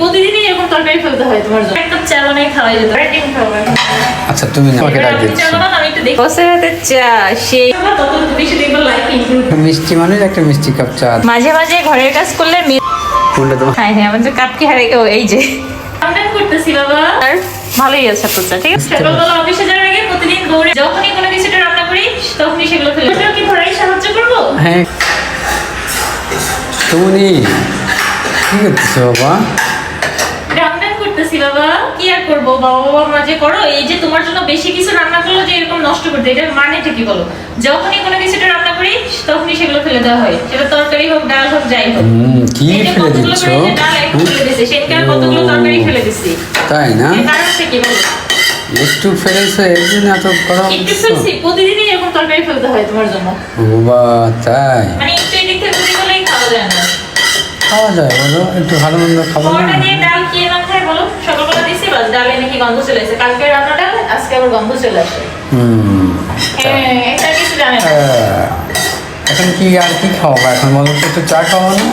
প্রতিদিনই এরকম তরকারি ফেলতে হয় তোমার জন্য। একটা চা বানাই খাওয়াই যেত আচ্ছা তুমি আমাকে ডাক দিচ্ছি। আমি একটু দেখি। বসের হাতে চা সেই তত বেশি দেখব লাইফ ইমপ্রুভ মিষ্টি মানুষ একটা মিষ্টি কাপ চা। মাঝে মাঝে ঘরের কাজ করলে কোনটা তোমার হ্যাঁ হ্যাঁ আমাদের কাপ কি হারাই ও এই যে। আমদান করতেছি বাবা। আর ভালোই আছে আপনার ঠিক আছে? সকালবেলা অফিসে যাওয়ার আগে প্রতিদিন দৌড়ে যখনই কোনো কিছুটা রান্না করি তখনই সেগুলো ফেলে। ওটাও কি ধরাই সাহায্য করব? হ্যাঁ। তুমি কি করতেছি বাবা? কি আর করব? বাবা বাবা মাঝে করো এই যে তোমার জন্য বেশি কিছু রান্না করল যে এরকম নষ্ট করতে। এটার মানেটা কি বলো? যখনই কোনো কিছুটা রান্না করি তখনই সেগুলো ফেলে দেওয়া হয়। সেটা তরকারি হোক ডাল হোক যাই হোক। কি ফেলে দিচ্ছ? ডাল ফেলে দিছে সেদিনকে কতগুলো তরকারি ফেলে দিছি তাই না? কি বলো? একটু ফেলেছো এর জন্য এত করা একটু ফেলছি প্রতিদিনই এরকম তরকারি ফেলতে হয় তোমার জন্য। বাবা তাই। মানে একটু এদিক থেকে খাওয়া যায় না। খাওয়া যায় বলো একটু ভালো মন্দ খাব না দিয়ে ডাল কে না খায় বলো সকালবেলা দিছি বাস ডালে নাকি গন্ধ চলে আসে? কালকে রান্না ডাল আজকে আবার গন্ধ চলে আসে। হ্যাঁ এটা কিছু জানে না। এখন কি আর কি খাওয়াবো? এখন বলো তো চা খাওয়া না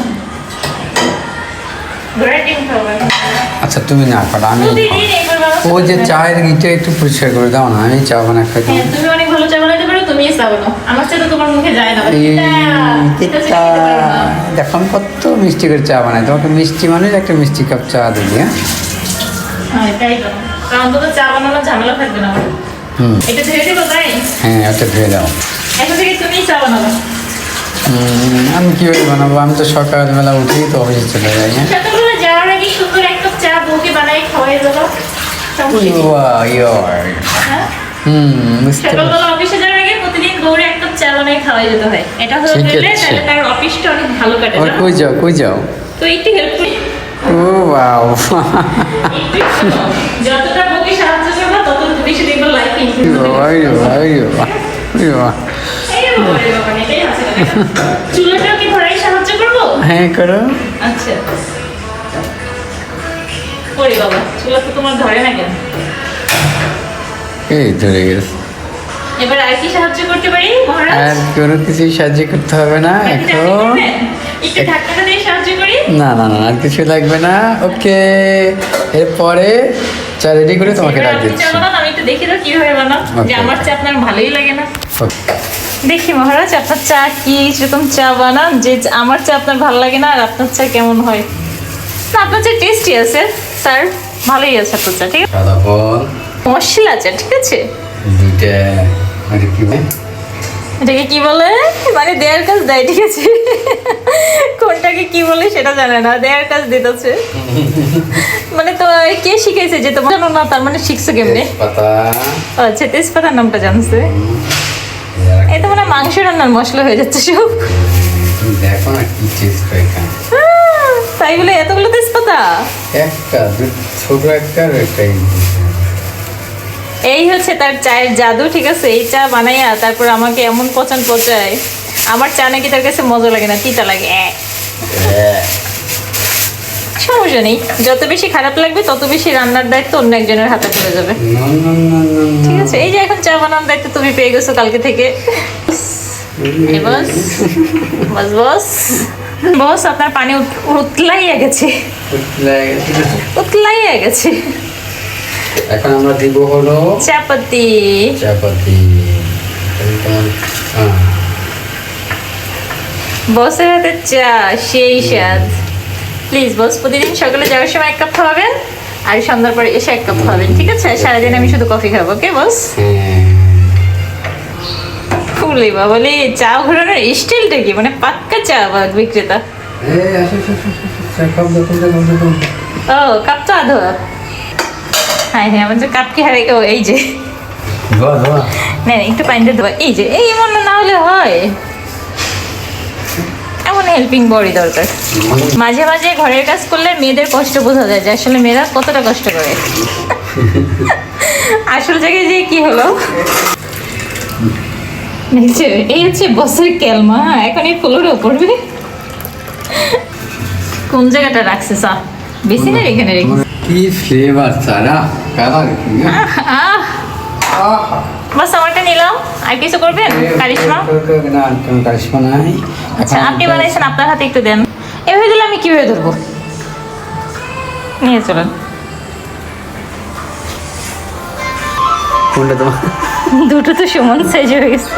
খাওয়াবে। আচ্ছা তুমি না করো আমি ও যে চায়ের ইটা একটু পরিষ্কার করে দাও না আমি চা বানা খাই হ্যাঁ তুমি অনেক ভালো চা বানাতে পারো তুমি চা বানাও। আমার চা তো তোমার মুখে যায় না পারো। দেখো আমি কত মিষ্টি করে চা বানাই। তোমাকে মিষ্টি মানুষ একটা মিষ্টি কাপ চা দিবি হ্যাঁ? হ্যাঁ তাই তো। কারণ চা বানানোর ঝামেলা থাকবে না। হুম। এটা ধুয়ে দেবো তাই? হ্যাঁ ওটা ধুয়ে দাও। এখন থেকে তুমি চা বানাবো। আমি কীভাবে বানাবো? আমি তো সকালবেলা উঠেই তো অফিসে চলে যাই হ্যাঁ। সকালবেলা যাওয়ার আগে সুন্দর এক কাপ চা বউকে বানাই খাওয়াই দেবো। হ্যাঁ? সকালবেলা অফিসে যাওয়ার আগে প্রতিদিন গৌরে এক কাপ চা বানাই খাওয়াই যেতে হয়। এটা হলো তাহলে তার অফিসটা অনেক ভালো কাটে কই যাও কই যাও? তো একটু হেল্প ও বাও যতটা বউকে সাহায্য করব তত বেশি দেখব লাইফ ইমপ্রুভ চুলাটাও কি ধরাই সাহায্য করব? হ্যাঁ করো। আচ্ছা। করি বাবা চুলা তো তোমার ধরে না কেন? এই ধরে গেছে। এবার আর কি সাহায্য করতে পারি মহারাজ? আর কোনো কিছু সাহায্য করতে হবে না এখন একটু দিয়ে সাহায্য করি? না না না আর কিছু লাগবে না। ওকে এরপরে চা রেডি করে তোমাকে ডাক দিচ্ছি। আমি একটু দেখি তো কীভাবে যে আমার চা আপনার ভালোই লাগে না। দেখি মহারাজ আপনার চা কি সেরকম চা বানান? যে আমার চা আপনার ভালো লাগে না আর আপনার চা কেমন হয়? না আপনার চা টেস্টি আছে স্যার। ভালোই আছে আপনার চা ঠিক আছে? মশলা চা ঠিক আছে? দুইটা মানে কি বলে? এটাকে কি বলে? মানে দেয়ার কাজ দেয় ঠিক আছে? কোনটাকে কি বলে সেটা জানে না দেয়ার কাজ দিতেছে। মানে তো কে শিখেছে যে তোমার জানো না তার মানে শিখছো কেমনে? আচ্ছা তেজপাতার নামটা জানছে। এই তো মানে মাংস রান্নার মশলা হয়ে যাচ্ছে সব। দেখো না কি টেস্ট তাই বলে এতগুলো তেজপাতা? একটা ছোট একটা একটা এই। হচ্ছে তার চায়ের জাদু ঠিক আছে? এই চা বানাইয়া তারপর আমাকে এমন পচান পচায়। আমার চা নাকি তার কাছে মজা লাগে না তিতা লাগে। হ্যাঁ। সমস্যা নেই। যত বেশি খারাপ লাগবে তত বেশি রান্নার দায়িত্ব অন্য একজনের হাতে পড়ে যাবে। ঠিক আছে? এই যে এখন চা বানানোর দায়িত্ব তুমি পেয়ে গেছো কালকে থেকে। বস বস বস। বস আপনার পানি উত- উতলাইয়া গেছে। উতলাইয়া গেছে। এখন আমরা দিব হলো চাপাতি। চাপাতি। হ্যাঁ। বসের হাতে চা সেই স্বাদ। প্লিজ বস প্রতিদিন সকালে যাওয়ার সময় এক কাপ খাওয়াবেন আর সন্ধ্যার পরে এসে এক কাপ খাওয়াবেন ঠিক আছে? সারাদিন আমি শুধু কফি খাব ওকে বস? হ্যাঁ। ফুলি বাবলি চা ঘোরানোর স্টাইলটা কি? মানে পাক্কা চা বা বিক্রেতা। ও কাপ তো আধো। হ্যাঁ হ্যাঁ আমার যে কাপ কি হারাই ও এই যে। না একটু পানিতে দেবো এই যে এই এমন না হলে হয়। এমন হেল্পিং বডি দরকার। মাঝে মাঝে ঘরের কাজ করলে মেয়েদের কষ্ট বোঝা যায় যে আসলে মেয়েরা কতটা কষ্ট করে। আসল জায়গায় যে কি হলো? এই হচ্ছে বসের ক্যালমা হ্যাঁ, এখন এই ফ্লোরেও পড়বে। কোন জায়গাটা রাখছে সা? বেশি না এখানে রেখে কি ফ্লেভার সারা কালার আহ আহা। বাস আমারটা নিলাম। আর কিছু করবেন? কারিশমা? না কারিশমা নাই। আচ্ছা আপনি বানাইছেন আপনার হাতে একটু দেন। এভাবে দিলে আমি কীভাবে ধরবো? নিয়ে চলেন। কোনটা তোমার? দুটো তো সমান সাইজ হয়ে গেছে।